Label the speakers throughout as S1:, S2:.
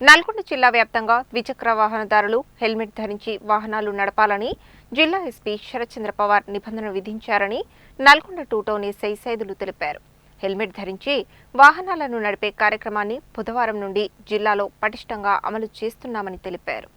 S1: నల్గొండ జిల్లా వ్యాప్తంగా ద్విచక్ర వాహనదారులు హెల్మెట్ ధరించి వాహనాలు నడపాలని జిల్లా ఎస్పీ శరత్చంద్ర పవార్ నిబంధన విధించారని Nalgonda two town SI Saidulu తెలిపారు. హెల్మెట్ ధరించి వాహనాలను నడిపే కార్యక్రమాన్ని బుధవారం నుండి జిల్లాలో పటిష్టంగా అమలు చేస్తున్నామని తెలిపారు.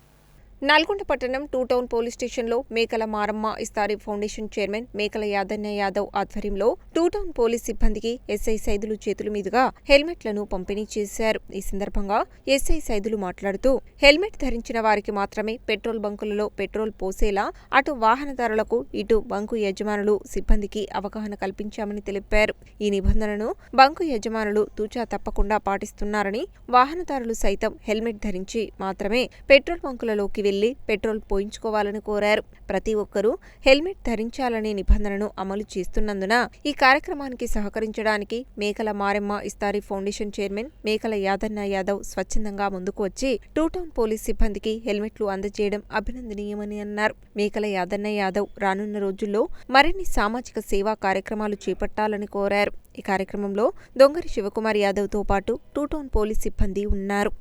S1: నల్గొండ పట్టణం టూ టౌన్ పోలీస్ స్టేషన్లో మేకల మారమ్మ ఇస్తారి ఫౌండేషన్ చైర్మన్ మేకల యాదన్న యాదవ్ ఆధ్వర్యంలో టూ టౌన్ పోలీస్ సిబ్బందికి ఎస్ఐ సైదులు చేతుల మీదుగా హెల్మెట్లను పంపిణీ చేశారు. ఈ సందర్భంగా ఎస్ఐ సైదులు మాట్లాడుతూ హెల్మెట్ ధరించిన వారికి మాత్రమే పెట్రోల్ బంకులలో పెట్రోల్ పోసేలా అటు వాహనదారులకు ఇటు బంకు యజమానులు సిబ్బందికి అవగాహన కల్పించామని తెలిపారు. ఈ నిబంధనను బంకు యజమానులు తూచా తప్పకుండా పాటిస్తున్నారని వాహనదారులు సైతం హెల్మెట్ ధరించి మాత్రమే పెట్రోల్ బంకులలోకి వెళ్ళి పెట్రోల్ పోయించుకోవాలని కోరారు. ప్రతి ఒక్కరూ హెల్మెట్ ధరించాలనే నిబంధనను అమలు చేస్తున్నందున ఈ కార్యక్రమానికి సహకరించడానికి మేకల మారెమ్మ ఇస్తారీ ఫౌండేషన్ చైర్మన్ మేకల యాదన్న యాదవ్ స్వచ్ఛందంగా ముందుకు వచ్చి టూ టౌన్ పోలీస్ సిబ్బందికి హెల్మెట్లు అందజేయడం అభినందనీయమని అన్నారు. మేకల యాదన్న యాదవ్ రానున్న రోజుల్లో మరిన్ని సామాజిక సేవా కార్యక్రమాలు చేపట్టాలని కోరారు. ఈ కార్యక్రమంలో దొంగరి శివకుమార్ యాదవ్తో పాటు టూ టౌన్ పోలీస్ సిబ్బంది ఉన్నారు.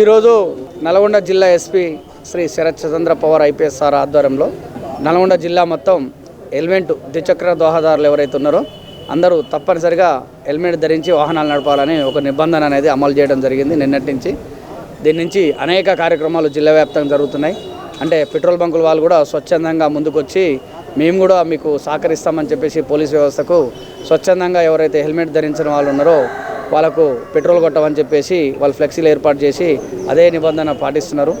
S2: ఈరోజు నల్గొండ జిల్లా SP Shri Sharath Chandra Pawar IPS sir ఆధ్వర్యంలో నల్గొండ జిల్లా మొత్తం హెల్మెట్ ద్విచక్ర దోహదారులు ఎవరైతే ఉన్నారో అందరూ తప్పనిసరిగా హెల్మెట్ ధరించి వాహనాలు నడపాలని ఒక నిబంధన అనేది అమలు చేయడం జరిగింది నిన్నటి నుంచి. దీని నుంచి అనేక కార్యక్రమాలు జిల్లా వ్యాప్తంగా జరుగుతున్నాయి. అంటే పెట్రోల్ బంకుల వాళ్ళు కూడా స్వచ్ఛందంగా ముందుకొచ్చి మేము కూడా మీకు సహకరిస్తామని చెప్పేసి పోలీస్ వ్యవస్థకు స్వచ్ఛందంగా ఎవరైతే హెల్మెట్ ధరించిన వాళ్ళు ఉన్నారో వాళ్ళకు పెట్రోల్ కొట్టమని చెప్పేసి వాళ్ళు ఫ్లెక్సీలు ఏర్పాటు చేసి అదే నిబంధన పాటిస్తున్నారు.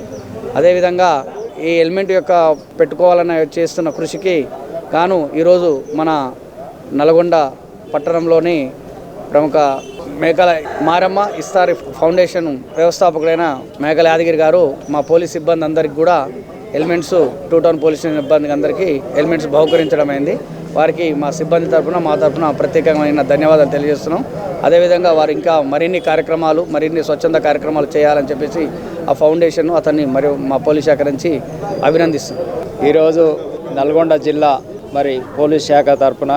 S2: అదేవిధంగా ఈ హెల్మెట్ యొక్క పెట్టుకోవాలని చేస్తున్న కృషికి గాను ఈరోజు మన నల్గొండ పట్టణంలోని ప్రముఖ మేకల మారమ్మ ఇస్తారి ఫౌండేషన్ వ్యవస్థాపకుడైన మేకల యాదగిరి గారు మా పోలీస్ సిబ్బంది అందరికి కూడా హెల్మెట్స్ టూ టౌన్ పోలీస్ సిబ్బందికి అందరికీ హెల్మెట్స్ బహుకరించడం అయింది. వారికి మా సిబ్బంది తరఫున మా తరఫున ప్రత్యేకమైన ధన్యవాదాలు తెలియజేస్తున్నాం. అదేవిధంగా వారు ఇంకా మరిన్ని కార్యక్రమాలు మరిన్ని స్వచ్ఛంద కార్యక్రమాలు చేయాలని చెప్పేసి ఆ ఫౌండేషన్ అతన్ని మరియు మా పోలీస్ శాఖ నుంచి అభినందిస్తున్నాం.
S3: ఈరోజు నల్గొండ జిల్లా మరి పోలీస్ శాఖ తరపున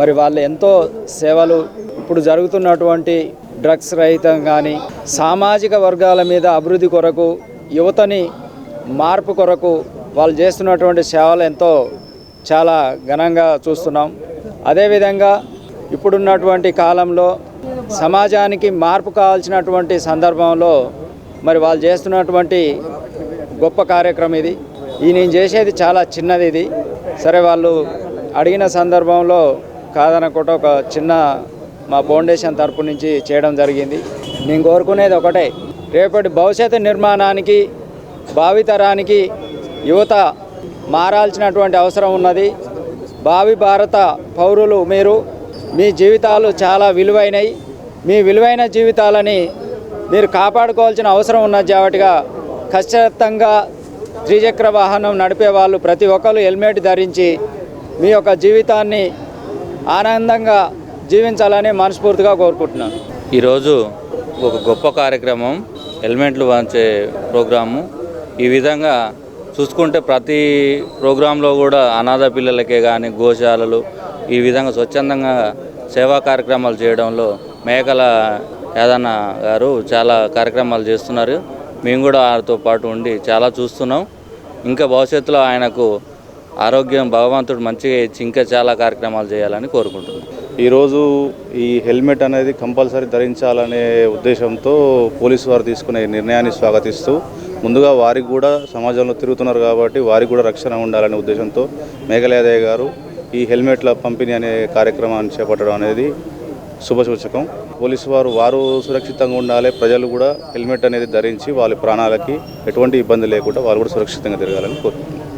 S3: మరి వాళ్ళు ఎంతో సేవలు ఇప్పుడు జరుగుతున్నటువంటి డ్రగ్స్ రహితం కానీ సామాజిక వర్గాల మీద అభివృద్ధి కొరకు యువతని మార్పు కొరకు వాళ్ళు చేస్తున్నటువంటి సేవలు ఎంతో చాలా ఘనంగా చూస్తున్నాం. అదేవిధంగా ఇప్పుడున్నటువంటి కాలంలో సమాజానికి మార్పు కావాల్సినటువంటి సందర్భంలో మరి వాళ్ళు చేస్తున్నటువంటి గొప్ప కార్యక్రమం ఇది. ఈ నేను చేసేది చాలా చిన్నది ఇది. సరే వాళ్ళు అడిగిన సందర్భంలో కాదనకుండా ఒక చిన్న మా ఫౌండేషన్ తరపు నుంచి చేయడం జరిగింది. నేను కోరుకునేది ఒకటే రేపటి భవిష్యత్తు నిర్మాణానికి భావితరానికి యువత మారాల్సినటువంటి అవసరం ఉన్నది. భావి భారత పౌరులు మీరు మీ జీవితాలు చాలా విలువైనవి మీ విలువైన జీవితాలని మీరు కాపాడుకోవాల్సిన అవసరం ఉన్నది కాబట్టిగా ఖచ్చితంగా త్రిచక్ర వాహనం నడిపే వాళ్ళు ప్రతి ఒక్కరు హెల్మెట్ ధరించి మీ యొక్క జీవితాన్ని ఆనందంగా జీవించాలని మనస్ఫూర్తిగా కోరుకుంటున్నాను.
S4: ఈరోజు ఒక గొప్ప కార్యక్రమం హెల్మెట్లు వంచే ప్రోగ్రాము. ఈ విధంగా చూసుకుంటే ప్రతి ప్రోగ్రాంలో కూడా అనాథ పిల్లలకే కానీ గోశాలలు ఈ విధంగా స్వచ్ఛందంగా సేవా కార్యక్రమాలు చేయడంలో మేకల యాదన్న గారు చాలా కార్యక్రమాలు చేస్తున్నారు. మేము కూడా ఆయనతో పాటు ఉండి చాలా చూస్తున్నాం. ఇంకా భవిష్యత్తులో ఆయనకు ఆరోగ్యం భగవంతుడు మంచిగా ఇచ్చి ఇంకా చాలా కార్యక్రమాలు చేయాలని కోరుకుంటున్నాం.
S5: ఈరోజు ఈ హెల్మెట్ అనేది కంపల్సరీ ధరించాలనే ఉద్దేశంతో పోలీసు వారు తీసుకునే నిర్ణయాన్ని స్వాగతిస్తూ ముందుగా వారికి కూడా సమాజంలో తిరుగుతున్నారు కాబట్టి వారికి కూడా రక్షణ ఉండాలనే ఉద్దేశంతో మేఘాలయదయ్య గారు ఈ హెల్మెట్ల పంపిణీ అనే కార్యక్రమాన్ని చేపట్టడం అనేది శుభసూచకం. పోలీసు వారు వారు సురక్షితంగా ఉండాలి. ప్రజలు కూడా హెల్మెట్ అనేది ధరించి వాళ్ళ ప్రాణాలకి ఎటువంటి ఇబ్బంది లేకుండా వాళ్ళు కూడా సురక్షితంగా తిరగాలని కోరుకుంటున్నాను